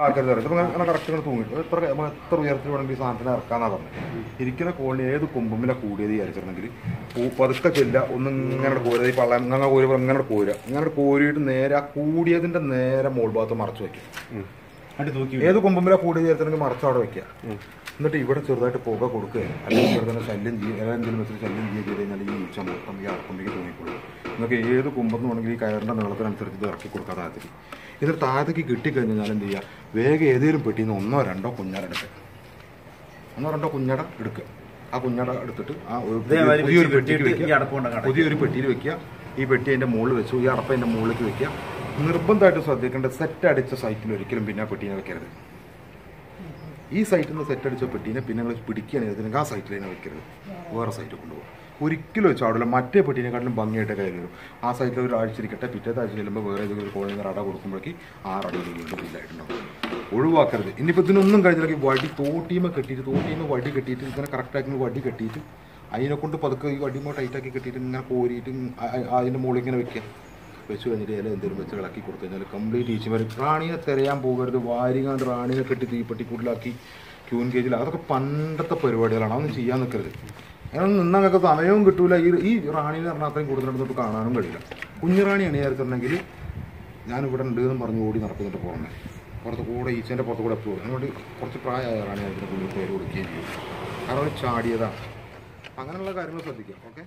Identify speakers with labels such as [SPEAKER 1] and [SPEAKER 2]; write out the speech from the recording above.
[SPEAKER 1] ആക്കരുത് ഇതിപ്പോൾ അങ്ങനെ കറക്റ്റ് ഇങ്ങനെ തൂങ്ങിട്ട് എത്ര നമ്മൾ എത്ര ഉയരത്തിൽ വേണമെങ്കിൽ ഈ സാധനത്തിന് ഇറക്കാന്നാ പറഞ്ഞത്. ഇരിക്കുന്ന കോളി ഏത് കൊമ്പുമ്മിലെ കൂടിയത് വിചാരിച്ചിട്ടുണ്ടെങ്കിൽ പതുക്കെ ചെല്ല ഒന്നും ഇങ്ങനെ കോരുക ഈ പള്ളം ഇങ്ങനെ കോരി ഇങ്ങനെ കോരുക ഇങ്ങനെ കോരിയിട്ട് നേരെ ആ കൂടിയതിന്റെ നേരെ മോൾ ഭാഗത്ത് മറച്ചു
[SPEAKER 2] തൂക്കി
[SPEAKER 1] ഏത് കൊമ്പുമ്മിലെ കൂട് വിചാരിച്ചിട്ടുണ്ടെങ്കിൽ മറച്ച് അവിടെ വെക്കുക. എന്നിട്ട് ഇവിടെ ചെറുതായിട്ട് പുക കൊടുക്കുക. അല്ലെങ്കിൽ ചെറുതായിട്ട് ശല്യം ചെയ്യുക എന്തെങ്കിലും വെച്ചിട്ട് ശല്യം ചെയ്യുക ചെയ്ത് കഴിഞ്ഞാൽ ഈ ഈച്ച മൊത്തം ഈ അറക്കുമ്പോഴേക്ക് തോന്നിക്കൊള്ളും നിങ്ങൾക്ക് ഏത് കുമ്പെന്ന് വേണമെങ്കിൽ ഈ കയറിന്റെ നീളത്തിനനുസരിച്ച് ഇത് ഇറക്കി കൊടുക്കുക താഴത്തേക്ക് എന്നിട്ട് താഴത്തേക്ക് കിട്ടിക്കഴിഞ്ഞാൽ എന്ത് ചെയ്യുക? വേഗം ഏതെങ്കിലും പെട്ടിയിൽ നിന്ന് ഒന്നോ രണ്ടോ കുഞ്ഞാട എടുക്കുക. ഒന്നോ രണ്ടോ കുഞ്ഞട എടുക്കുക. ആ കുഞ്ഞട എടുത്തിട്ട് ആ പുതിയൊരു പെട്ടിയിൽ വെക്കുക. പുതിയൊരു പെട്ടിയിൽ വെക്കുക. ഈ പെട്ടി അതിന്റെ മുകളിൽ വെച്ചു. ഈ അടപ്പ് അതിന്റെ മുകളിലേക്ക് വെക്കുക. നിർബന്ധമായിട്ട് ശ്രദ്ധിക്കേണ്ട സെറ്റ് അടിച്ച സൈറ്റിൽ ഒരിക്കലും പിന്നെ ആ പെട്ടീനെ വെക്കരുത്. ഈ സൈറ്റിൽ നിന്ന് സെറ്റ് അടിച്ച പെട്ടീനെ പിന്നെ നിങ്ങൾ പിടിക്കുകയാണെങ്കിൽ ആ സൈറ്റിൽ തന്നെ വെക്കരുത്. വേറെ സൈറ്റിൽ കൊണ്ടുപോകും. ഒരിക്കലും വെച്ചാൽ അവിടെ മറ്റേ പെട്ടീനെക്കാട്ടിലും ഭംഗിയായിട്ട് കയറി വരും. ആ സൈറ്റിൽ ഒരു ആഴ്ചയിരിക്കട്ടെ പിറ്റേത്തെ ആഴ്ച ചെല്ലുമ്പോൾ വേറെ ഏതെങ്കിലും കോളിൽ നിന്ന് അട കൊടുക്കുമ്പോഴേക്ക് ആറടി വീണ്ടും ബില്ലായിട്ടുണ്ടാവും ഒഴിവാക്കരുത്. ഇനിയിപ്പോൾ ഇതിനൊന്നും കഴിഞ്ഞില്ലെങ്കിൽ വടി തോട്ടീമ കെട്ടിയിട്ട് തോട്ടീമ വടി കെട്ടിയിട്ട് ഇങ്ങനെ കറക്റ്റാക്കി വടി കെട്ടിയിട്ട് അതിനെ കൊണ്ട് പതുക്കെ ഈ വടിമോ ടൈറ്റാക്കി കെട്ടിയിട്ട് ഇങ്ങനെ കോരിയിട്ട് അതിന്റെ മുകളിൽ ഇങ്ങനെ വെക്കുക. വെച്ച് കഴിഞ്ഞിട്ട് ഇല എന്തെങ്കിലും വെച്ച് ഇളക്കി കൊടുത്തു കഴിഞ്ഞാൽ കംപ്ലീറ്റ് ഈച്ചി വരും റാണിയെ തിരയാൻ പോകരുത്. വാരികാണ്ട് റാണിയെ കെട്ടി തീപ്പെട്ടിക്കൂട്ടിലാക്കി ക്യൂൻ കേജിൽ അതൊക്കെ പണ്ടത്തെ പരിപാടികളാണ്. അതൊന്നും ചെയ്യാൻ നിൽക്കരുത് അങ്ങനെ നിന്നാൽ നിങ്ങൾക്ക് സമയവും കിട്ടൂല. ഈ ഈ റാണീനെ പറഞ്ഞാൽ അത്രയും കൂടുതലായിട്ട് കാണാനും കഴിയില്ല. കുഞ്ഞുറാണി റാണിയാണ് വിചാരിച്ചിട്ടുണ്ടെങ്കിൽ ഞാനിവിടെ ഉണ്ട് എന്ന് പറഞ്ഞ് ഓടി നടക്കുന്നുണ്ട് പുറമെ. പുറത്ത് കൂടെ ഈച്ചേന്റെ പുറത്ത് കൂടെ എപ്പോഴും അതുകൊണ്ട് കുറച്ച് പ്രായമായ റാണി അതിന്റെ കുഞ്ഞു പേര് കൊടുക്കുകയും ചെയ്യും. കാരണം ചാടിയതാണ്. അങ്ങനെയുള്ള കാര്യങ്ങൾ ശ്രദ്ധിക്കുക. ഓക്കെ?